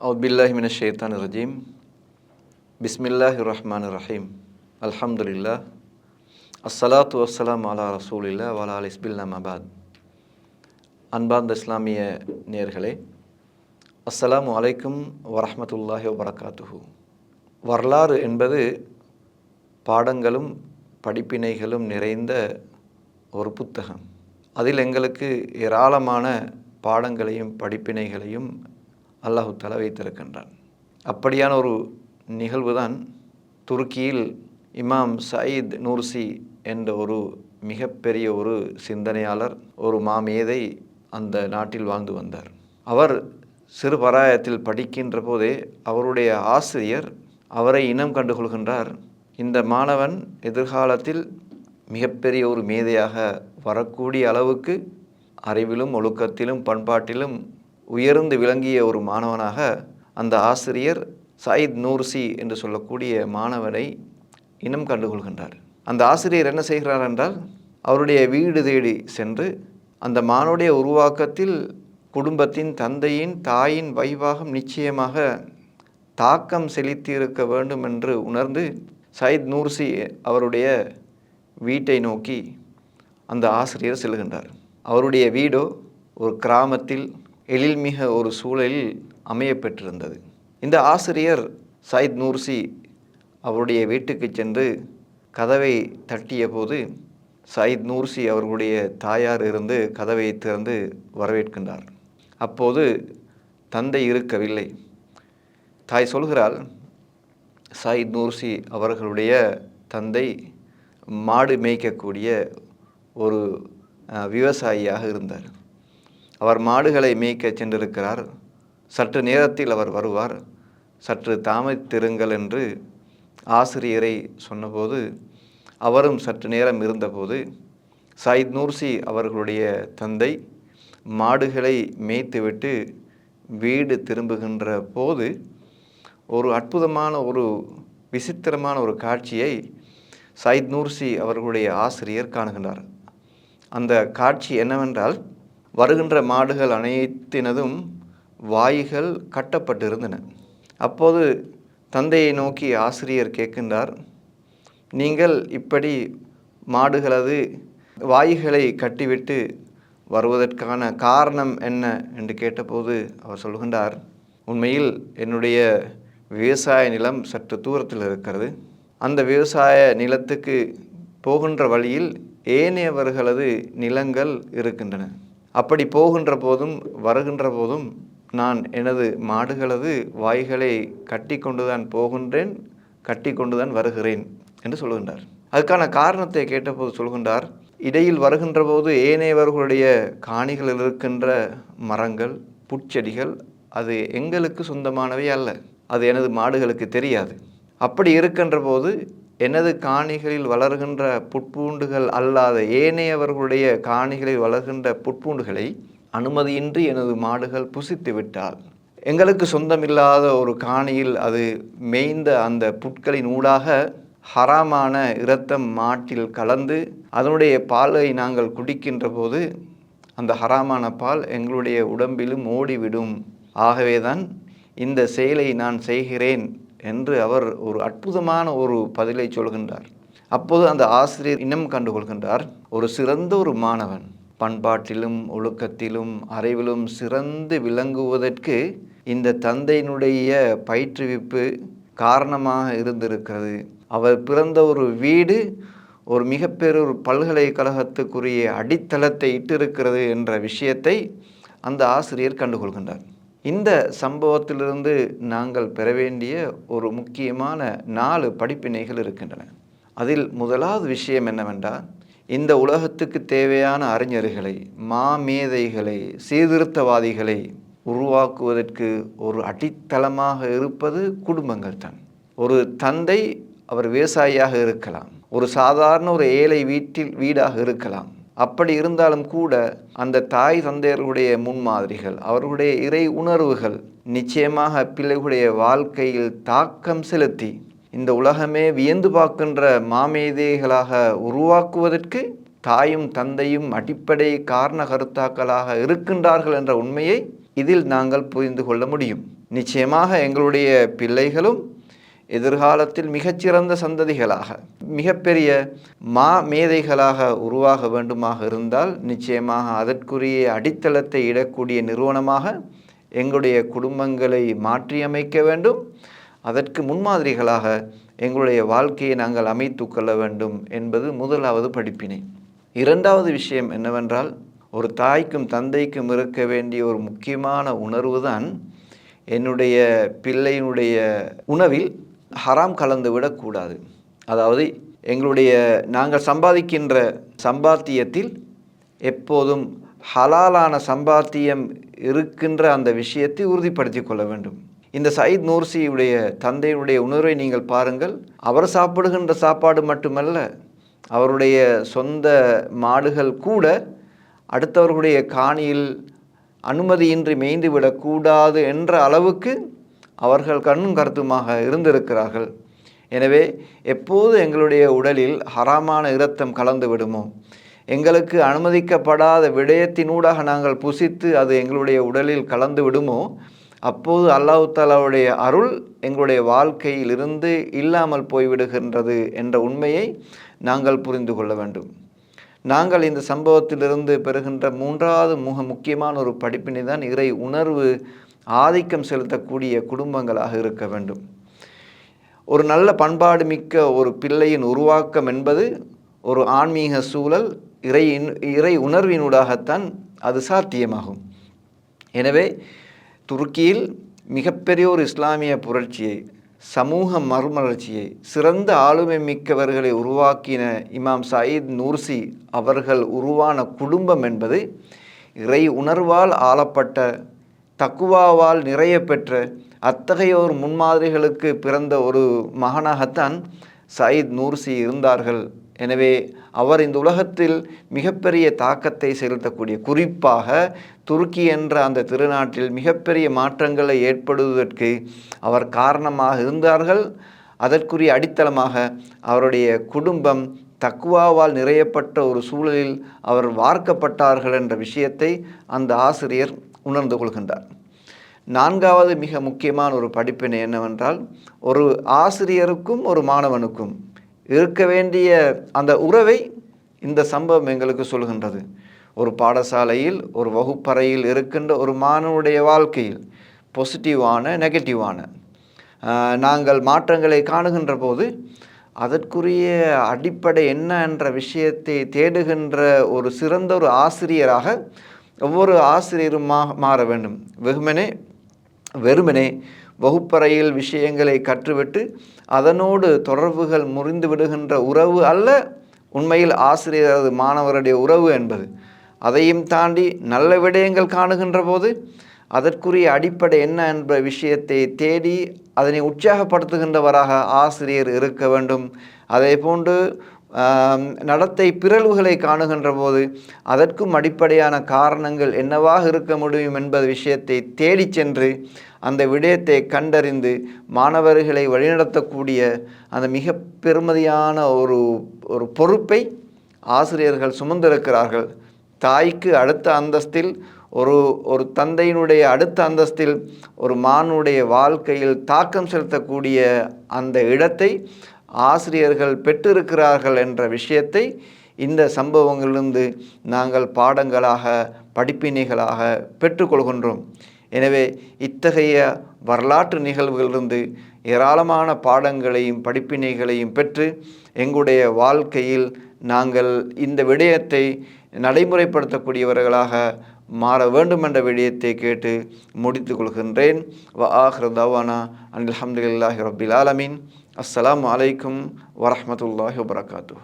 அவுத்பில்லாஹி மின ஷேத்தான் ரஜீம் பிஸ்மில்லாஹி ரஹ்மான் ரஹீம் அல்ஹம்துலில்லா அஸ்ஸலாத்து வஸ்ஸலாம் அலா ரசூலில்லா வலா அல் இஸ்பில்லாம் அபாத் அன்பார்ந்த இஸ்லாமிய நேர்களே அஸ்ஸலாமு அலைக்கும் வரஹமத்துல்லாஹி வபரகாத்துஹூ. வரலாறு என்பது பாடங்களும் படிப்பினைகளும் நிறைந்த ஒரு புத்தகம். அதில் எங்களுக்கு ஏராளமான பாடங்களையும் படிப்பினைகளையும் அல்லாஹு தலா வைத்திருக்கின்றான். அப்படியான ஒரு நிகழ்வு தான் துருக்கியில் இமாம் சயீத் நூர்சி என்ற ஒரு மிகப்பெரிய ஒரு சிந்தனையாளர் ஒரு மாமேதை அந்த நாட்டில் வாழ்ந்து வந்தார். அவர் சிறு பராயத்தில் படிக்கின்ற போதே அவருடைய ஆசிரியர் அவரை இனம் கண்டுகொள்கின்றார். இந்த மாணவன் எதிர்காலத்தில் மிகப்பெரிய ஒரு மேதையாக வரக்கூடிய அளவுக்கு அறிவிலும் ஒழுக்கத்திலும் பண்பாட்டிலும் உயர்ந்து விளங்கிய ஒரு மாணவனாக அந்த ஆசிரியர் சயித் நூர்சி என்று சொல்லக்கூடிய மாணவனை இனம் கண்டுகொள்கின்றார். அந்த ஆசிரியர் என்ன செய்கிறார் என்றால் அவருடைய வீடு தேடி சென்று அந்த மானுடைய உருவாக்கத்தில் குடும்பத்தின் தந்தையின் தாயின் வைவாகம் நிச்சயமாக தாக்கம் செலுத்தியிருக்க வேண்டும் என்று உணர்ந்து சயித் நூர்சி அவருடைய வீட்டை நோக்கி அந்த ஆசிரியர் செல்கின்றார். அவருடைய வீடோ ஒரு கிராமத்தில் எழில்மிக ஒரு சூழலில் அமையப்பெற்றிருந்தது இந்த ஆசிரியர் சயித் நூர்சி அவருடைய வீட்டுக்கு சென்று கதவை தட்டிய போது சயித் நூர்சி அவர்களுடைய தாயார் இருந்து கதவை திறந்து வரவேற்கின்றார். அப்போது தந்தை இருக்கவில்லை. தாய் சொல்கிறாள் சயித் நூர்சி அவர்களுடைய தந்தை மாடு மேய்க்கக்கூடிய ஒரு விவசாயியாக இருந்தார். அவர் மாடுகளை மேய்க்க சென்றிருக்கிறார். சற்று நேரத்தில் அவர் வருவார். சற்று தாமதித்திருங்கள் என்று ஆசிரியரை சொன்னபோது அவரும் சற்று நேரம் இருந்தபோது சயித் நூர்சி அவர்களுடைய தந்தை மாடுகளை மேய்த்துவிட்டு வீடு திரும்புகின்ற போது ஒரு அற்புதமான ஒரு விசித்திரமான ஒரு காட்சியை சயித் நூர்சி அவர்களுடைய ஆசிரியர் காணுகின்றார். அந்த காட்சி என்னவென்றால் வருகின்ற மாடுகள் அனைத்தினதும் வாய்கள் கட்டப்பட்டிருந்தன. அப்போது தந்தையை நோக்கி ஆசிரியர் கேட்கின்றார் நீங்கள் இப்படி மாடுகளது வாய்களை கட்டிவிட்டு வருவதற்கான காரணம் என்ன? என்று கேட்டபோது அவர் சொல்கின்றார் உண்மையில் என்னுடைய விவசாய நிலம் சற்று தூரத்தில் இருக்கிறது. அந்த விவசாய நிலத்துக்கு போகின்ற வழியில் ஏனையவர்களது நிலங்கள் இருக்கின்றன. அப்படி போகின்ற போதும் வருகின்ற போதும் நான் எனது மாடுகளது வாய்களை கட்டி கொண்டுதான் போகின்றேன் கட்டி கொண்டுதான் வருகிறேன் என்று சொல்கின்றார். அதுக்கான காரணத்தை கேட்டபோது சொல்கின்றார் இடையில் வருகின்ற போது ஏனையவர்களுடைய காணிகளில் இருக்கின்ற மரங்கள் புட்செடிகள் அது எங்களுக்கு சொந்தமானவை அல்ல அது எனது மாடுகளுக்கு தெரியாது. அப்படி இருக்கின்ற போது எனது காணிகளில் வளர்கின்ற புட்பூண்டுகள் அல்லாத ஏனையவர்களுடைய காணிகளில் வளர்கின்ற புட்பூண்டுகளை அனுமதியின்றி எனது மாடுகள் புசித்து விட்டால் எங்களுக்கு சொந்தமில்லாத ஒரு காணியில் அது மேய்ந்த அந்த புட்களின் ஊடாக ஹராமான இரத்தம் மாட்டில் கலந்து அதனுடைய பாலை நாங்கள் குடிக்கின்ற போது அந்த ஹராமான பால் எங்களுடைய உடம்பிலும் ஓடிவிடும். ஆகவேதான் இந்த செயலை நான் செய்கிறேன். என்று அவர் ஒரு அற்புதமான ஒரு பதிலை சொல்கின்றார். அப்போது அந்த ஆசிரியர் இனம் கண்டுகொள்கின்றார் ஒரு சிறந்த ஒரு மாணவன் பண்பாட்டிலும் ஒழுக்கத்திலும் அறிவிலும் சிறந்து விளங்குவதற்கு இந்த தந்தையினுடைய பயிற்றுவிப்பு காரணமாக இருந்திருக்கிறது. அவர் பிறந்த ஒரு வீடு ஒரு மிகப்பெரிய ஒரு பல்கலைக்கழகத்துக்குரிய அடித்தளத்தை இட்டிருக்கிறது என்ற விஷயத்தை அந்த ஆசிரியர் கண்டுகொள்கின்றார். இந்த சம்பவத்திலிருந்து நாங்கள் பெற வேண்டிய ஒரு முக்கியமான நாலு படிப்பினைகள் இருக்கின்றன. அதில் முதலாவது விஷயம் என்னவென்றால் இந்த உலகத்துக்கு தேவையான அறிஞர்களை மாமேதைகளை சீர்திருத்தவாதிகளை உருவாக்குவதற்கு ஒரு அடித்தளமாக இருப்பது குடும்பங்கள் தான். ஒரு தந்தை அவர் விவசாயியாக இருக்கலாம். ஒரு சாதாரண ஒரு ஏழை வீட்டில் வீடாக இருக்கலாம். அப்படி இருந்தாலும் கூட அந்த தாய் தந்தையர்களுடைய முன்மாதிரிகள் அவர்களுடைய இறை உணர்வுகள் நிச்சயமாக பிள்ளைகளுடைய வாழ்க்கையில் தாக்கம் செலுத்தி இந்த உலகமே வியந்து பார்க்கின்ற மாமேதைகளாக உருவாக்குவதற்கு தாயும் தந்தையும் அடிப்படை காரண கருத்தாக்களாக இருக்கின்றார்கள் என்ற உண்மையை இதில் நாங்கள் புரிந்து கொள்ள முடியும். நிச்சயமாக எங்களுடைய பிள்ளைகளும் எதிர்காலத்தில் மிகச்சிறந்த சந்ததிகளாக மிகப்பெரிய மா மேதைகளாக உருவாக வேண்டுமாக இருந்தால் நிச்சயமாக அதற்குரிய அடித்தளத்தை இடக்கூடிய நிறுவனமாக எங்களுடைய குடும்பங்களை மாற்றியமைக்க வேண்டும். அதற்கு முன்மாதிரிகளாக எங்களுடைய வாழ்க்கையை நாங்கள் அமைத்து கொள்ள வேண்டும் என்பது முதலாவது படிப்பினை. இரண்டாவது விஷயம் என்னவென்றால் ஒரு தாய்க்கும் தந்தைக்கும் இருக்க வேண்டிய ஒரு முக்கியமான உணர்வு தான் என்னுடைய பிள்ளையினுடைய உணவில் ஹராம் கலந்து விடக்கூடாது. அதாவது எங்களுடைய நாங்கள் சம்பாதிக்கின்ற சம்பாத்தியத்தில் எப்போதும் ஹலாலான சம்பாத்தியம் இருக்கின்ற அந்த விஷயத்தை உறுதிப்படுத்தி கொள்ள வேண்டும். இந்த சயித் நூர்சியுடைய தந்தையினுடைய உணர்வை நீங்கள் பாருங்கள். அவர் சாப்பிடுகின்ற சாப்பாடு மட்டுமல்ல அவருடைய சொந்த மாடுகள் கூட அடுத்தவர்களுடைய காணியில் அனுமதியின்றி மேய்ந்து விடக்கூடாது என்ற அளவுக்கு அவர்கள் கண்ணும் கருத்துமாக இருந்திருக்கிறார்கள். எனவே எப்போது எங்களுடைய உடலில் ஹராமான இரத்தம் கலந்து விடுமோ? எங்களுக்கு அனுமதிக்கப்படாத விடயத்தினூடாக நாங்கள் புசித்து அது எங்களுடைய உடலில் கலந்து விடுமோ? அப்போது அல்லாஹு தாலாவுடைய அருள் எங்களுடைய வாழ்க்கையில் இருந்து இல்லாமல் போய்விடுகின்றது என்ற உண்மையை நாங்கள் புரிந்து கொள்ள வேண்டும். நாங்கள் இந்த சம்பவத்திலிருந்து பெறுகின்ற மூன்றாவது முக முக்கியமான ஒரு படிப்பினை தான் இறை உணர்வு ஆதிக்கம் செலுத்தக்கூடிய குடும்பங்களாக இருக்க வேண்டும். ஒரு நல்ல பண்பாடு மிக்க ஒரு பிள்ளையின் உருவாக்கம் என்பது ஒரு ஆன்மீக சூழல் இறை இறை உணர்வினூடாகத்தான் அது சாத்தியமாகும். எனவே துருக்கியில் மிகப்பெரிய ஒரு இஸ்லாமிய புரட்சியை சமூக மறுமலர்ச்சியை சிறந்த ஆளுமை மிக்கவர்களை உருவாக்கின இமாம் சயீத் நூர்சி அவர்கள் உருவான குடும்பம் என்பது இறை உணர்வால் ஆளப்பட்ட தக்குவாவால் நிறைய பெற்ற அத்தகைய ஒரு முன்மாதிரிகளுக்கு பிறந்த ஒரு மகனாகத்தான் சயீத் நூர்சி இருந்தார்கள். எனவே அவர் இந்த உலகத்தில் மிகப்பெரிய தாக்கத்தை செலுத்தக்கூடிய குறிப்பாக துருக்கி என்ற அந்த திருநாட்டில் மிகப்பெரிய மாற்றங்களை ஏற்படுவதற்கு அவர் காரணமாக இருந்தார்கள். அதற்குரிய அடித்தளமாக அவருடைய குடும்பம் தக்குவாவால் நிறையப்பட்ட ஒரு சூழலில் அவர் வார்க்கப்பட்டார்கள் என்ற விஷயத்தை அந்த ஆசிரியர் உணர்ந்து கொள்கின்றார். நான்காவது மிக முக்கியமான ஒரு படிப்பினை என்னவென்றால் ஒரு ஆசிரியருக்கும் ஒரு மாணவனுக்கும் இருக்க வேண்டிய அந்த உறவை இந்த சம்பவம் எங்களுக்கு சொல்கின்றது. ஒரு பாடசாலையில் ஒரு வகுப்பறையில் இருக்கின்ற ஒரு மாணவனுடைய வாழ்க்கையில் பாசிட்டிவான நெகட்டிவான நாங்கள் மாற்றங்களை காணுகின்ற போது அதற்குரிய அடிப்படை என்ன என்ற விஷயத்தை தேடுகின்ற ஒரு சிறந்த ஒரு ஆசிரியராக ஒவ்வொரு ஆசிரியரும் மாற வேண்டும். வெகுமனே வெறுமனே வகுப்பறையில் விஷயங்களை கற்றுவிட்டு அதனோடு தொடர்புகள் முறிந்து விடுகின்ற உறவு அல்ல உண்மையில் ஆசிரியரது மாணவருடைய உறவு என்பது. அதையும் தாண்டி நல்ல விடயங்கள் காணுகின்ற போது அதற்குரிய அடிப்படை என்ன என்ற விஷயத்தை தேடி அதனை உற்சாகப்படுத்துகின்றவராக ஆசிரியர் இருக்க வேண்டும். அதே போன்று நடத்தை பிறழ்வுகளை காணுகின்ற போது அதற்கும் அடிப்படையான காரணங்கள் என்னவாக இருக்க முடியும் என்பது விஷயத்தை தேடி சென்று அந்த விடயத்தை கண்டறிந்து மாணவர்களை வழிநடத்தக்கூடிய அந்த மிக பெருமதியான ஒரு ஒரு பொறுப்பை ஆசிரியர்கள் சுமந்திருக்கிறார்கள். தாய்க்கு அடுத்த அந்தஸ்தில் ஒரு ஒரு தந்தையினுடைய அடுத்த அந்தஸ்தில் ஒரு மானுடைய வாழ்க்கையில் தாக்கம் செலுத்தக்கூடிய அந்த இடத்தை ஆசிரியர்கள் பெற்றிருக்கிறார்கள் என்ற விஷயத்தை இந்த சம்பவங்களிலிருந்து நாங்கள் பாடங்களாக படிப்பினைகளாக பெற்றுக்கொள்கின்றோம் எனவே இத்தகைய வரலாற்று நிகழ்வுகளிலிருந்து ஏராளமான பாடங்களையும் படிப்பினைகளையும் பெற்று எங்களுடைய வாழ்க்கையில் நாங்கள் இந்த விடயத்தை நடைமுறைப்படுத்தக்கூடியவர்களாக மாற வேண்டும் என்ற விடயத்தை கேட்டு முடித்து கொள்கின்றேன். வ ஆஹ்ர தவானா அனில் அஹமதுல்லாஹி ரபில் ஆலமீன். அஸ்லாம் வலைக்கம் வரமத்துல்லாஹி வரகாத்தூ